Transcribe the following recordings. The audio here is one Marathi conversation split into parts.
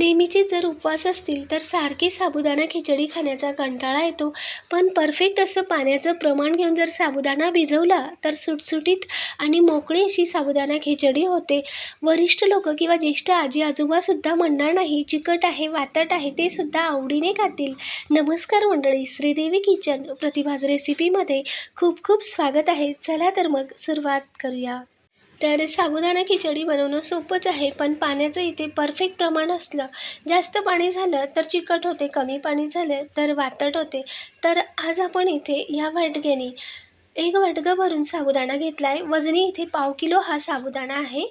नेहमीचे जर उपवास असतील तर सारखी साबुदाणा खिचडी खाण्याचा कंटाळा येतो. पण परफेक्ट असं पाण्याचं प्रमाण घेऊन जर साबुदाणा भिजवला तर सुटसुटीत आणि मोकळी अशी साबुदाणा खिचडी होते. वरिष्ठ लोक किंवा ज्येष्ठ आजी आजोबासुद्धा म्हणणार नाही चिकट आहे वातट आहे ते सुद्धा आवडीने खातील. नमस्कार मंडळी श्रीदेवी किचन प्रतिभाज रेसिपीमध्ये खूप खूप स्वागत आहे. चला तर मग सुरुवात करूया. तर साबुदाणा खिचडी बनवणं सोपंच आहे पण पाण्याचं इथे परफेक्ट प्रमाण असलं. जास्त पाणी झालं तर चिकट होते कमी पाणी झालं तर वातट होते. तर आज आपण इथे या वाटग्याने एक वाटगं भरून साबुदाणा घेतला आहे वजनी इथे पाव किलो हा साबुदाणा आहे.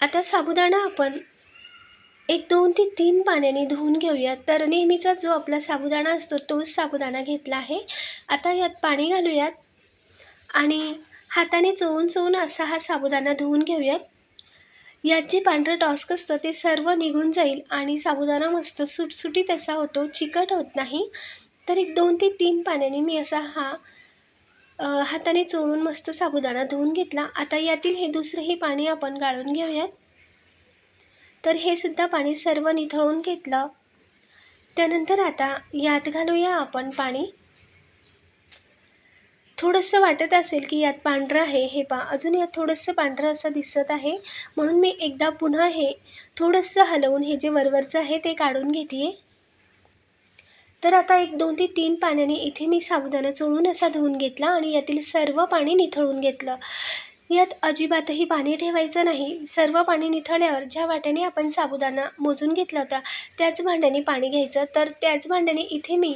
आता साबुदाणा आपण एक दोन ते तीन पाण्याने धुवून घेऊयात तर नेहमीचा जो आपला साबुदाणा असतो तोच साबुदाणा घेतला आहे. आता यात पाणी घालूयात. आणि हाताने चोळून चोळून असा हा साबुदाणा धुवून घेऊयात यात जे पांढरं टॉस्क असतं ते सर्व निघून जाईल आणि साबुदाणा मस्त सुटसुटीत असा होतो चिकट होत नाही. तर एक दोन ते तीन पाण्याने मी असा हा हाताने चोळून मस्त साबुदाणा धुवून घेतला. आता यातील हे दुसरंही पाणी आपण गाळून घेऊयात. तर हे सुद्धा पाणी सर्व निथळून घेतलं. त्यानंतर आता यात घालूया आपण पाणी. थोडंसं वाटत असेल की यात पांढरं आहे हे पा अजून यात थोडंसं पांढरं असं दिसत आहे. म्हणून मी एकदा पुन्हा हे थोडंसं हलवून हे जे वरवरचं आहे ते काढून घेते तर आता एक दोन ते तीन पाण्याने इथे मी साबुदाणा चोळून असा धुवून घेतला आणि यातील सर्व पाणी निथळून घेतलं. यात अजिबातही पाणी ठेवायचं नाही. सर्व पाणी निथळल्यावर ज्या वाट्याने आपण साबुदाणा मोजून घेतला होता त्याच भांड्याने पाणी घ्यायचं. तर त्याच भांड्याने इथे मी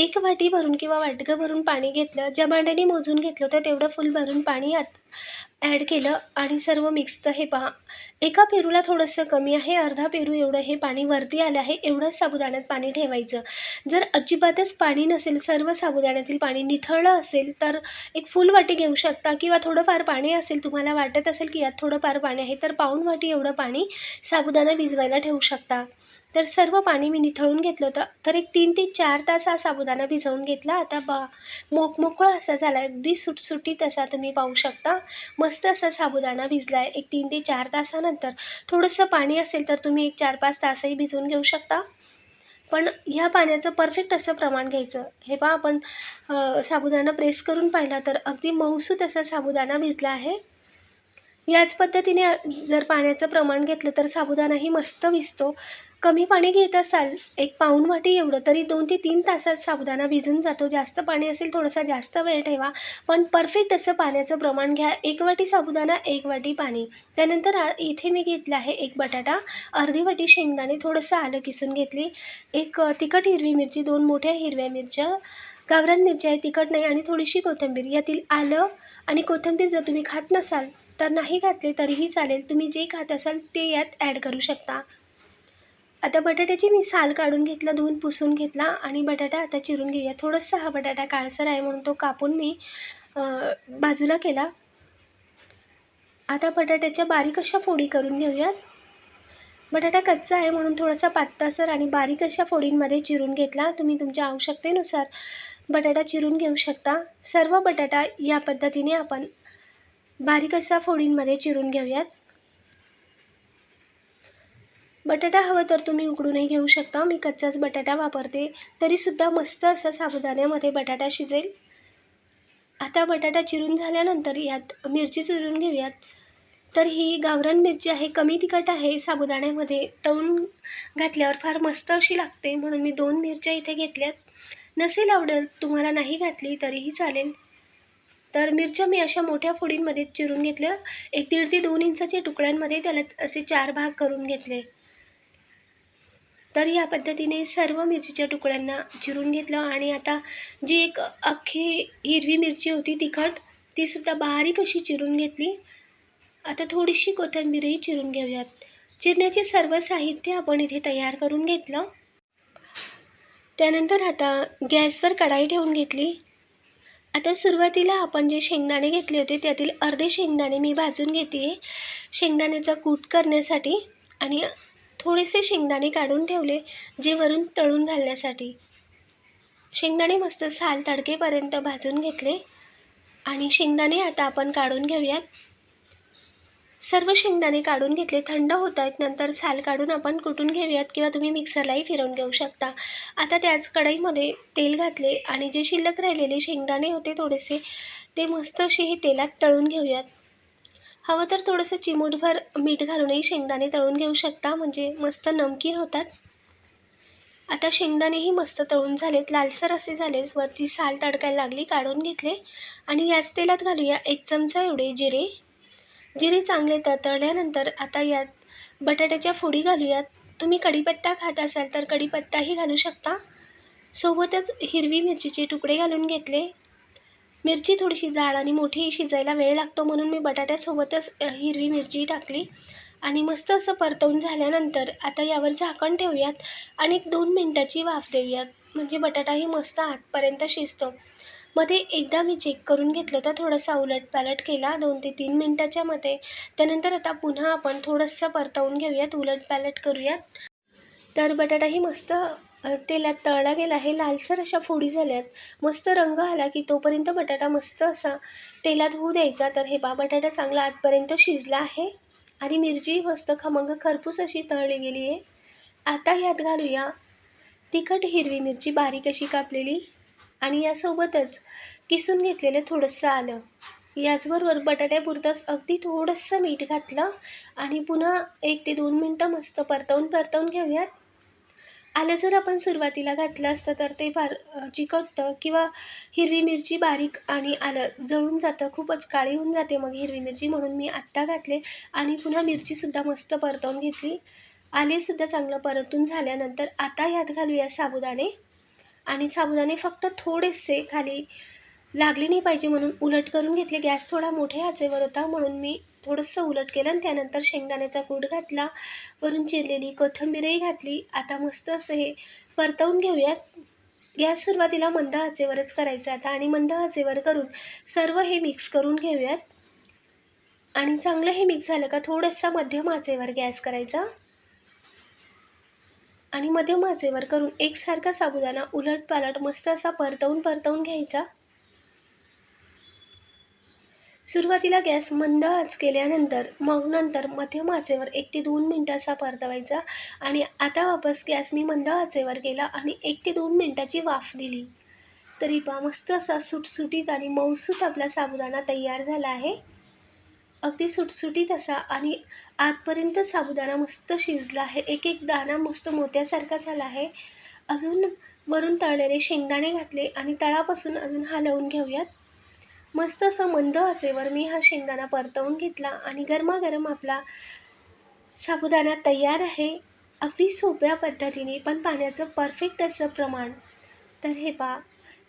एक वाटी भरून किंवा वाटगं भरून पाणी घेतलं ज्या भांड्याने मोजून घेतलं होतं तेवढं फुल भरून पाणी आत ॲड केलं आणि सर्व मिक्स तर हे पहा एका पेरूला थोडंसं कमी आहे अर्धा पेरू एवढं हे पाणी वरती आलं आहे एवढंच साबुदाण्यात पाणी ठेवायचं. जर अजिबातच पाणी नसेल सर्व साबुदाण्यातील पाणी निथळलं असेल तर एक फुल वाटी घेऊ शकता किंवा थोडंफार पाणी असेल तुम्हाला वाटत असेल की यात थोडंफार पाणी आहे तर पाऊण वाटी एवढं पाणी साबुदाणा भिजवायला ठेवू शकता. तर सर्व पाणी मी निथळून घेतलं होतं तर एक तीन ते चार तास हा साबुदाणा भिजवून घेतला. आता बा मोकमोकळा असा झाला अगदी सुटसुटीत असा तुम्ही पाहू शकता. मस्त असा साबुदाणा भिजला आहे एक तीन ते चार तासानंतर थोडंसं पाणी असेल तर तुम्ही एक चार पाच तासही भिजवून घेऊ शकता. पण ह्या पाण्याचं परफेक्ट असं प्रमाण घ्यायचं. हे पहा आपण साबुदाणा प्रेस करून पाहिला तर अगदी मऊसूत असा साबुदाणा भिजला आहे. याच पद्धतीने जर पाण्याचं प्रमाण घेतलं तर साबुदाणाही मस्त भिजतो. कमी पाणी घेत असाल एक पाऊण वाटी एवढं तरी दोन ते तीन तासात साबुदाणा भिजून जातो. जास्त पाणी असेल थोडासा जास्त वेळ ठेवा पण परफेक्ट असं पाण्याचं प्रमाण घ्या. एक वाटी साबुदाणा एक वाटी पाणी. त्यानंतर आ- इथे मी घेतला आहे एक बटाटा अर्धी वाटी शेंगदाणे थोडंसं आलं किसून घेतली. एक तिखट हिरवी मिरची दोन मोठ्या हिरव्या मिरच्या गावरान मिरची आहे तिखट नाही आणि थोडीशी कोथिंबीर. यातील आलं आणि कोथिंबीर जर तुम्ही खात नसाल तर नाही घातले तरीही चालेल. तुम्ही जे खात असाल ते यात ॲड करू शकता. आता बटाट्याची मी साल काढून घेतला धुवून पुसून घेतला आणि बटाटा आता चिरून घेऊया. थोडंसं हा बटाटा काळसर आहे म्हणून तो कापून मी बाजूला केला. आता बटाट्याच्या बारीक अशा फोडी करून घेऊयात. बटाटा कच्चा आहे म्हणून थोडासा पातळसर आणि बारीक अशा फोडींमध्ये चिरून घेतला. तुम्ही तुमच्या आवश्यकतेनुसार बटाटा चिरून घेऊ शकता. सर्व बटाटा या पद्धतीने आपण बारीक असा फोडींमध्ये चिरून घेऊयात. बटाटा हवं तर तुम्ही उकडूनही घेऊ शकता. मी कच्चाच बटाटा वापरते. तरीसुद्धा मस्त असा साबुदाण्यामध्ये बटाटा शिजेल. आता बटाटा चिरून झाल्यानंतर यात मिरची चिरून घेऊयात. तर ही गावरान मिरची आहे कमी तिखट आहे. साबुदाण्यामध्ये तळून घातल्यावर फार मस्त अशी लागते. म्हणून मी दोन मिरच्या इथे घेतल्यात. नसेल आवडत तुम्हाला नाही घातली तरीही चालेल. तर मिरच्या मी अशा मोठ्या फोडींमध्ये चिरून घेतल्या. एक दीड ते दोन इंचाच्या तुकड्यांमध्ये त्याला असे चार भाग करून घेतले. तर या पद्धतीने सर्व मिरचीच्या तुकड्यांना चिरून घेतलं आणि आता जी एक अख्खी हिरवी मिरची होती तिखट तीसुद्धा बारीक अशी चिरून घेतली. आता थोडीशी कोथिंबीरही चिरून घेऊयात. चिरण्याचे सर्व साहित्य आपण इथे तयार करून घेतलं. त्यानंतर आता गॅसवर कढाई ठेवून घेतली. आता सुरुवातीला आपण जे शेंगदाणे घेतले होते त्यातील अर्धे शेंगदाणे मी भाजून घेते. शेंगदाण्याचा कूट करण्यासाठी आणि थोडेसे शेंगदाणे काढून ठेवले जे वरून तळून घालण्यासाठी. शेंगदाणे मस्त साल तडकेपर्यंत भाजून घेतले. आणि शेंगदाणे आता आपण काढून घेऊयात. सर्व शेंगदाणे काढून घेतले. थंड होत आहेत. नंतर साल काढून आपण कुटून घेऊयात किंवा तुम्ही मिक्सरलाही फिरवून घेऊ शकता. आता त्याच कढईमध्ये तेल घातले आणि जे शिल्लक राहिलेले शेंगदाणे होते थोडेसे ते मस्त असे हे तेलात तळून घेऊयात. हवं तर थोडंसं चिमूटभर मीठ घालूनही शेंगदाणे तळून घेऊ शकता म्हणजे मस्त नमकीन होतात. आता शेंगदाणेही मस्त तळून झालेत. लालसर असे झालेच वरती साल तडकायला लागली काढून घेतले. आणि याच तेलात घालूया एक चमचा एवढे जिरे. जिरे चांगले तळल्यानंतर आता यात बटाट्याच्या फोडी घालूयात. तुम्ही कढीपत्ता खात असाल तर कढीपत्ताही घालू शकता. सोबतच हिरवी मिरचीचे तुकडे घालून घेतले. मिरची थोडीशी जाड आणि मोठी शिजायला वेळ लागतो म्हणून मी बटाट्यासोबतच हिरवी मिरची टाकली. आणि मस्त असं परतवून झाल्यानंतर आता यावर झाकण ठेवूयात आणि एक दोन मिनटाची वाफ देऊयात. म्हणजे बटाटाही मस्त आतपर्यंत शिजतो. मध्ये एकदा मी चेक करून घेतलं होतं थोडासा उलटपालट केला दोन ते तीन मिनटाच्यामध्ये त्यानंतर आता पुन्हा आपण थोडंसं परतवून घेऊयात उलटपालट करूयात. तर बटाटाही मस्त तेलात तळला गेला आहे लालसर अशा फोडी झाल्यात. मस्त रंग आला की तोपर्यंत बटाटा मस्त असा तेलात होऊ द्यायचा. तर हे बा बटाटा चांगला आतपर्यंत शिजला आहे. आणि मिरची मस्त खमंग खरपूस अशी तळली गेली आहे. आता यात घालूया तिखट हिरवी मिरची बारीक अशी कापलेली. आणि यासोबतच किसून घेतलेलं थोडंसं आलं. याचबरोबर बटाट्यापुरतंच अगदी थोडंसं मीठ घातलं आणि पुन्हा एक ते दोन मिनटं मस्त परतवून परतवून घेऊयात. आलं जर आपण सुरुवातीला घातलं असतं तर ते फार चिकटतं किंवा हिरवी मिरची बारीक आणि आलं जळून जातं खूपच काळी होऊन जाते मग हिरवी मिरची म्हणून मी आत्ता घातले आणि पुन्हा मिरचीसुद्धा मस्त परतवून घेतली. आलेसुद्धा चांगलं परतून झाल्यानंतर आता ह्यात घालूया साबुदाणे. आणि साबुदाणे फक्त थोडेसे खाली लागले नाही पाहिजे म्हणून उलट करून घेतले. गॅस थोडा मोठ्या आचेवर होता म्हणून मी थोडंसं उलट केलं आणि त्यानंतर शेंगदाण्याचा कूट घातला. वरून चिरलेली कोथिंबीरही घातली. आता मस्त असं हे परतवून घेऊयात. गॅस सुरुवातीला मंद आचेवरच करायचा आता आणि मंद आचेवर करून सर्व हे मिक्स करून घेऊयात. आणि चांगलं हे मिक्स झालं का थोडंसं मध्यम आचेवर गॅस करायचा. आणि मध्यम आचेवर करून एकसारखा साबुदाणा उलट पालट मस्त असा परतवून परतवून घ्यायचा. सुरुवातीला गॅस मंद आच केल्यानंतर मग नंतर मध्यम आचेवर एक ते दोन मिनटं असा परतवायचा आणि आता वापस गॅस मी मंद आचेवर केला आणि एक ते दोन मिनटाची वाफ दिली. तरी पा मस्त असा सुटसुटीत आणि मऊसूत आपला साबुदाणा तयार झाला आहे. अगदी सुटसुटीत असा आणि आतपर्यंत साबुदाणा मस्त शिजला आहे. एक एक दाणा मस्त मोत्यासारखा झाला आहे. अजून वरून तळलेले शेंगदाणे घातले आणि तळापासून अजून हलवून घेऊयात. मस्त असं मंद आचेवर मी हा शेंगदाणा परतवून घेतला आणि गरमागरम आपला साबुदाणा तयार आहे. अगदी सोप्या पद्धतीने पण पाण्याचं परफेक्ट असं प्रमाण. तर हे पा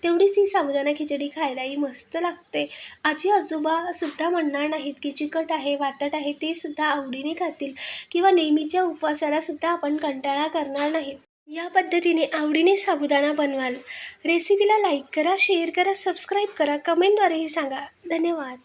तेवढीच ही साबुदाणा खिचडी खायलाही मस्त लागते. आजी आजोबासुद्धा म्हणणार नाहीत की चिकट आहे वातट आहे ते सुद्धा आवडीने खातील किंवा नेहमीच्या उपवासाला सुद्धा आपण कंटाळा करणार नाहीत. या पद्धतीने आवडीने साबुदाणा बनवाल. रेसिपीला लाईक करा शेअर करा सबस्क्राईब करा कमेंटद्वारेही सांगा. धन्यवाद.